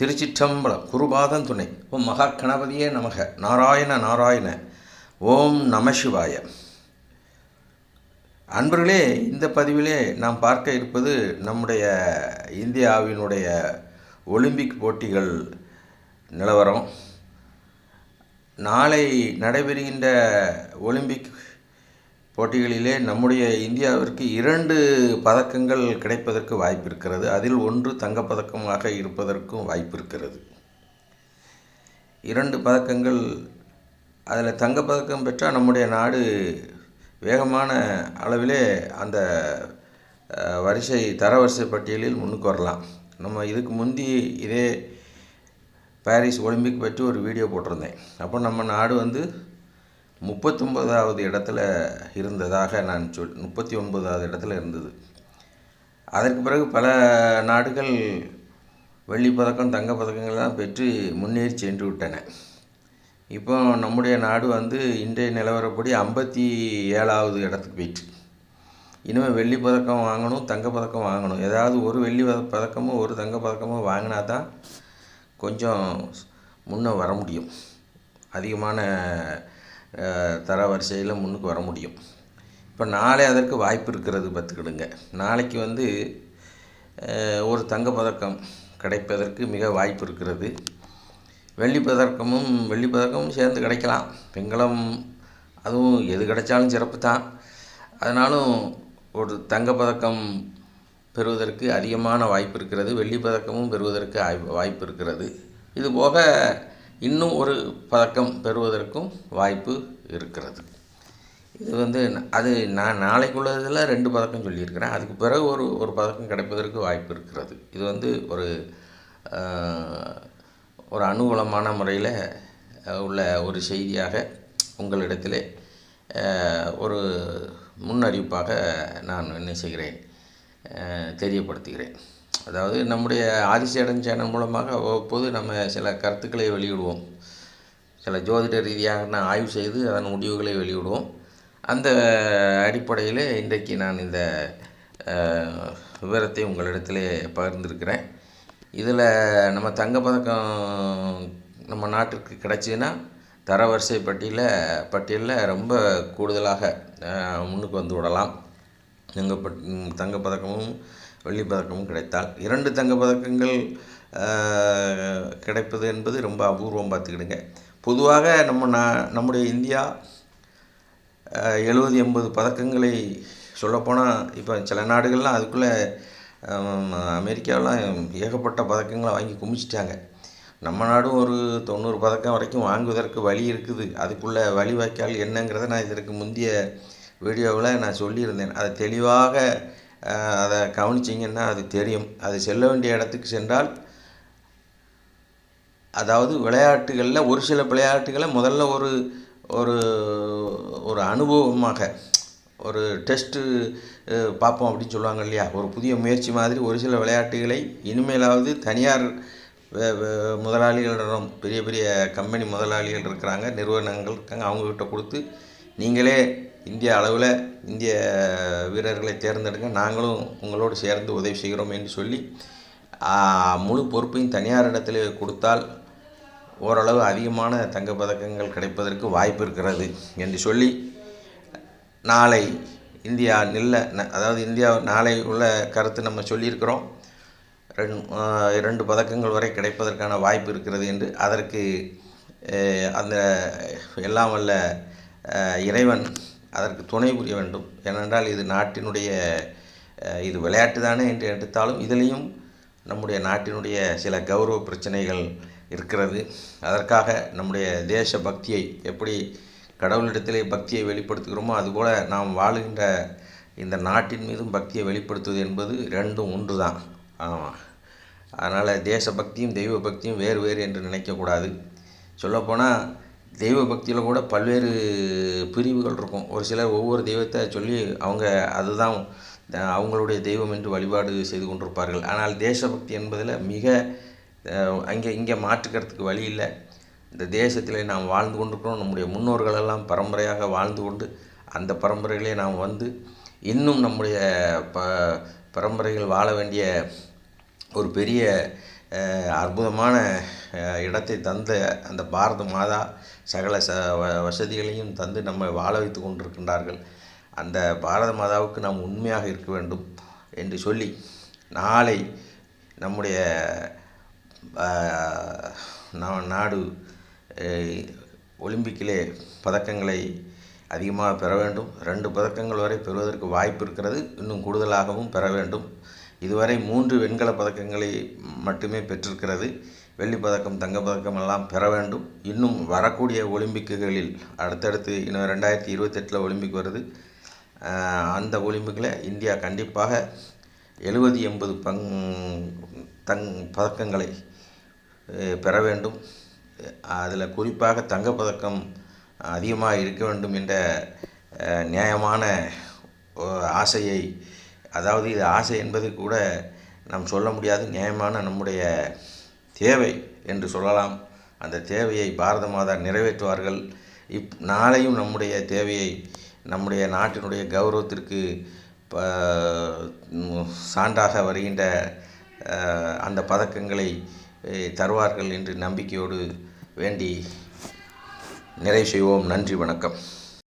திருச்சிற்றம்பலம் குருபாதம் துணை ஓம் மகா கணபதியே நமக. நாராயண நாராயண. ஓம் நமசிவாய அன்பர்களே இந்த பதிவிலே நாம் பார்க்க இருப்பது நம்முடைய இந்தியாவினுடைய ஒலிம்பிக் போட்டிகள் நிலவரம். நாளை நடைபெறுகின்ற ஒலிம்பிக் போட்டிகளிலே நம்முடைய இந்தியாவிற்கு இரண்டு பதக்கங்கள் கிடைப்பதற்கு வாய்ப்பு இருக்கிறது அதில் ஒன்று தங்கப்பதக்கமாக இருப்பதற்கும் வாய்ப்பு இருக்கிறது இரண்டு பதக்கங்கள் அதில் தங்கப்பதக்கம் பெற்றால் நம்முடைய நாடு வேகமான அளவிலே அந்த வரிசை தரவரிசை பட்டியலில் முன்னுக்கு வரலாம். நம்ம இதுக்கு முந்தி இதே பாரிஸ் ஒலிம்பிக் பற்றி ஒரு வீடியோ போட்டிருந்தேன். அப்போ நம்ம நாடு வந்து முப்பத்தொன்பதாவது இடத்துல இருந்ததாக நான் சொல் முப்பத்தி ஒன்பதாவது இடத்துல இருந்தது. அதற்கு பிறகு பல நாடுகள் வெள்ளி பதக்கம் தங்க பதக்கங்கள்லாம் பெற்று முன்னேறி சென்று விட்டன. இப்போ நம்முடைய நாடு வந்து இன்றைய நிலவரப்படி ஐம்பத்தி ஏழாவது இடத்துக்கு போயிட்டு இனிமேல் வெள்ளி பதக்கம் வாங்கணும் தங்க பதக்கம் வாங்கணும். ஏதாவது ஒரு வெள்ளி பத- பதக்கமோ ஒரு தங்க பதக்கமோ வாங்கினா தான் கொஞ்சம் முன்னே வர முடியும். அதிகமான தரவரிசையில் முன்னுக்கு வர முடியும். இப்போ நாளை அதற்கு வாய்ப்பு இருக்கிறது பார்த்துக்கிடுங்க. நாளைக்கு வந்து ஒரு தங்கப்பதக்கம் கிடைப்பதற்கு மிக வாய்ப்பு இருக்கிறது. வெள்ளி பதக்கமும் வெள்ளி பதக்கமும் சேர்ந்து கிடைக்கலாம். வெங்கலம் அதுவும் எது கிடைச்சாலும் சிறப்பு தான். அதனாலும் ஒரு தங்கப்பதக்கம் பெறுவதற்கு அதிகமான வாய்ப்பு இருக்கிறது. வெள்ளி பதக்கமும் பெறுவதற்கு வாய்ப்பு இருக்கிறது. இதுபோக இன்னும் ஒரு பதக்கம் பெறுவதற்கும் வாய்ப்பு இருக்கிறது. இது வந்து அது நான் நாளைக்குள்ளதில் ரெண்டு பதக்கம் சொல்லியிருக்கிறேன். அதுக்கு பிறகு ஒரு ஒரு பதக்கம் கிடைப்பதற்கு வாய்ப்பு இருக்கிறது. இது வந்து ஒரு ஒரு அனுகூலமான முறையில் உள்ள ஒரு செய்தியாக உங்களிடத்தில் ஒரு முன்னறிவிப்பாக நான் என்ன செய்கிறேன் தெரியப்படுத்துகிறேன். அதாவது நம்முடைய ஆதிசேடன் சேனல் மூலமாக அவ்வப்போது நம்ம சில கருத்துக்களை வெளியிடுவோம். சில ஜோதிட ரீதியாக நான் ஆய்வு செய்து அதன் முடிவுகளை வெளியிடுவோம். அந்த அடிப்படையில் இன்றைக்கு நான் இந்த விவரத்தை உங்களிடத்திலே பகிர்ந்திருக்கிறேன். இதில் நம்ம தங்கப்பதக்கம் நம்ம நாட்டிற்கு கிடச்சிதுன்னா தரவரிசை பட்டியலில் பட்டியலில் ரொம்ப கூடுதலாக முன்னுக்கு வந்து விடலாம். தங்கப்பட் தங்கப்பதக்கமும் வெள்ளி பதக்கமும் கிடைத்தால் இரண்டு தங்க பதக்கங்கள் கிடைப்பது என்பது ரொம்ப அபூர்வம் பார்த்துக்கிடுங்க. பொதுவாக நம்ம நா நம்முடைய இந்தியா எழுபது எண்பது பதக்கங்களை சொல்லப்போனால் இப்போ சில நாடுகள்லாம் அதுக்குள்ளே அமெரிக்காவெலாம் ஏகப்பட்ட பதக்கங்களை வாங்கி குமிச்சிட்டாங்க. நம்ம நாடும் ஒரு தொண்ணூறு பதக்கம் வரைக்கும் வாங்குவதற்கு வழி இருக்குது. அதுக்குள்ளே வழி வாய்க்கால் என்னங்கிறத நான் இதற்கு முந்தைய வீடியோவில் நான் சொல்லியிருந்தேன். அதை தெளிவாக அதை கவனிச்சிங்கன்னா அது தெரியும். அது செல்ல வேண்டிய இடத்துக்கு சென்றால் அதாவது விளையாட்டுகளில் ஒரு சில விளையாட்டுகளை முதல்ல ஒரு ஒரு ஒரு அனுபவமாக ஒரு டெஸ்ட்டு பார்ப்போம் அப்படின்னு சொல்லுவாங்க இல்லையா? ஒரு புதிய முயற்சி மாதிரி ஒரு சில விளையாட்டுகளை இனிமேலாவது தனியார் முதலாளிகளிடம் பெரிய பெரிய கம்பெனி முதலாளிகள் இருக்கிறாங்க நிறுவனங்கள் இருக்காங்க அவங்கக்கிட்ட கொடுத்து நீங்களே இந்திய அளவில் இந்திய வீரர்களை தேர்ந்தெடுங்க. நாங்களும் உங்களோடு சேர்ந்து உதவி செய்கிறோம் என்று சொல்லி முழு பொறுப்பையும் தனியார் இடத்துல கொடுத்தால் ஓரளவு அதிகமான தங்கப்பதக்கங்கள் கிடைப்பதற்கு வாய்ப்பு இருக்கிறது என்று சொல்லி நாளை இந்தியா நில்ல ந- அதாவது இந்தியா நாளை உள்ள கருத்து நம்ம சொல்லியிருக்கிறோம். ரெண்டு இரண்டு பதக்கங்கள் வரை கிடைப்பதற்கான வாய்ப்பு இருக்கிறது என்று அதற்கு அந்த எல்லாம் வல்ல இறைவன் அதற்கு துணை புரிய வேண்டும். ஏனென்றால் இது நாட்டினுடைய இது விளையாட்டு தானே என்று எடுத்தாலும் இதிலையும் நம்முடைய நாட்டினுடைய சில கௌரவ பிரச்சனைகள் இருக்கிறது. அதற்காக நம்முடைய தேச பக்தியை எப்படி கடவுளிடத்திலே பக்தியை வெளிப்படுத்துகிறோமோ அதுபோல் நாம் வாழுகின்ற இந்த நாட்டின் மீதும் பக்தியை வெளிப்படுத்துவது என்பது ரெண்டும் ஒன்று தான் ஆமாம் அதனால் தேசபக்தியும் தெய்வ பக்தியும் வேறு வேறு என்று நினைக்கக்கூடாது. சொல்லப்போனால் தெய்வ பக்தியில் கூட பல்வேறு பிரிவுகள் இருக்கும். ஒரு சிலர் ஒவ்வொரு தெய்வத்தை சொல்லி அவங்க அதுதான் அவங்களுடைய தெய்வம் என்று வழிபாடு செய்து கொண்டிருப்பார்கள். ஆனால் தேசபக்தி என்பதில் மிக அங்கே இங்கே மாற்றுக்கிறதுக்கு வழி இல்லை. இந்த தேசத்தில் நாம் வாழ்ந்து கொண்டிருக்கிறோம். நம்முடைய முன்னோர்கள் எல்லாம் பரம்பரையாக வாழ்ந்து கொண்டு அந்த பரம்பரைகளே நாம் வந்து இன்னும் நம்முடைய ப பரம்பரைகள் வாழ வேண்டிய ஒரு பெரிய அற்புதமான இடத்தை தந்த அந்த பாரத மாதா சகல ச வ- வசதிகளையும் தந்து நம்மை வாழ வைத்து கொண்டிருக்கின்றார்கள். அந்த பாரத மாதாவுக்கு நாம் உண்மையாக இருக்க வேண்டும் என்று சொல்லி நாளை நம்முடைய நாடு ஒலிம்பிக்கிலே பதக்கங்களை அதிகமாக பெற வேண்டும். ரெண்டு பதக்கங்கள் வரை பெறுவதற்கு வாய்ப்பு இருக்கிறது. இன்னும் கூடுதலாகவும் பெற வேண்டும். இதுவரை மூன்று வெண்கல பதக்கங்களை மட்டுமே பெற்றிருக்கிறது. வெள்ளிப் பதக்கம் தங்கப்பதக்கம் எல்லாம் பெற வேண்டும். இன்னும் வரக்கூடிய ஒலிம்பிக்குகளில் அடுத்தடுத்து இன்னும் ரெண்டாயிரத்தி இருபத்தெட்டில் ஒலிம்பிக் வருது. அந்த ஒலிம்பிக்கில் இந்தியா கண்டிப்பாக எழுபது எண்பது பங் தங் பதக்கங்களை பெற வேண்டும். அதில் குறிப்பாக தங்கப்பதக்கம் அதிகமாக இருக்க வேண்டும் என்ற நியாயமான ஆசையை அதாவது இது ஆசை என்பது கூட நாம் சொல்ல முடியாது. நியாயமான நம்முடைய தேவை என்று சொல்லலாம். அந்த தேவையை பாரத மாதா நிறைவேற்றுவார்கள். இப் நாளையும் நம்முடைய தேவையை நம்முடைய நாட்டினுடைய கௌரவத்திற்கு ப சான்றாக வருகின்ற அந்த பதக்கங்களை தருவார்கள் என்று நம்பிக்கையோடு வேண்டி நிறைவு செய்வோம். நன்றி வணக்கம்.